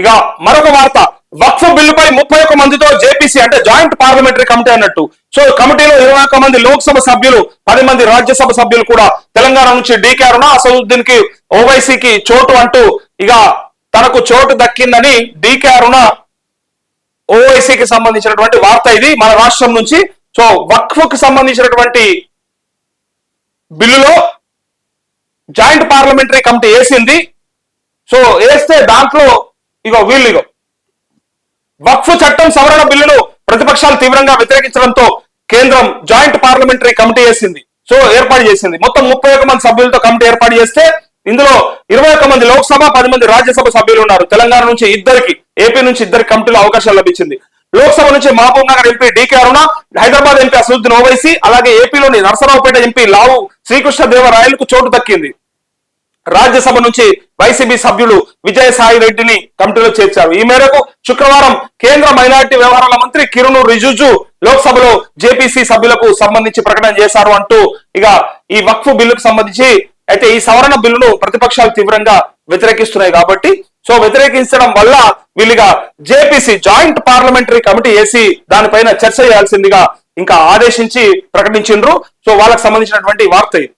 ఇక మరొక వార్త. వక్ఫ్ బిల్లుపై ముప్పై ఒక్క మందితో జేపీసీ అంటే జాయింట్ పార్లమెంటరీ కమిటీ అన్నట్టు. సో కమిటీలో ఇరవై ఒక్క మంది లోక్సభ సభ్యులు పది మంది రాజ్యసభ సభ్యులు కూడా తెలంగాణ నుంచి డీకే అరుణ అసదుద్దీన్కి ఓవైసీకి చోటు అంటూ ఇక తనకు చోటు దక్కిందని డీకే అరుణ ఓవైసీకి సంబంధించినటువంటి వార్త ఇది మన రాష్ట్రం నుంచి. సో వక్ఫ్కు సంబంధించినటువంటి బిల్లులో జాయింట్ పార్లమెంటరీ కమిటీ వేసింది. సో వేస్తే దాంట్లో ఇగో వీళ్ళు ఇగో. వక్ఫ్ చట్టం సవరణ బిల్లును ప్రతిపక్షాలు తీవ్రంగా వ్యతిరేకించడంతో కేంద్రం జాయింట్ పార్లమెంటరీ కమిటీ వేసింది. సో ఏర్పాటు చేసింది. మొత్తం ముప్పై ఒక్క మంది సభ్యులతో కమిటీ ఏర్పాటు చేస్తే ఇందులో ఇరవై ఒక్క మంది లోక్సభ పది మంది రాజ్యసభ సభ్యులు ఉన్నారు. తెలంగాణ నుంచి ఇద్దరికి ఏపీ నుంచి ఇద్దరికి కమిటీలో అవకాశం లభించింది. లోక్సభ నుంచి Mahabubnagar MP DK Aruna Hyderabad MP Asaduddin Owaisi అలాగే ఏపీలోని నరసరావుపేట ఎంపీ లావు శ్రీకృష్ణ దేవరాయలకు చోటు దక్కింది. రాజ్యసభ నుంచి వైసీపీ సభ్యులు విజయసాయి రెడ్డిని కమిటీలో చేర్చారు. ఈ మేరకు శుక్రవారం కేంద్ర మైనారిటీ వ్యవహారాల మంత్రి కిరణ్ రిజుజు లోక్సభలో జేపీసీ సభ్యులకు సంబంధించి ప్రకటన చేశారు అంటూ ఇక ఈ వక్ఫ్ బిల్లుకు సంబంధించి అయితే ఈ సవరణ బిల్లును ప్రతిపక్షాలు తీవ్రంగా వ్యతిరేకిస్తున్నాయి కాబట్టి సో వ్యతిరేకించడం వల్ల వీళ్ళుగా జేపీసీ జాయింట్ పార్లమెంటరీ కమిటీ వేసి దానిపైన చర్చ చేయాల్సిందిగా ఇంకా ఆదేశించి ప్రకటించిండ్రు. సో వాళ్ళకి సంబంధించినటువంటి వార్త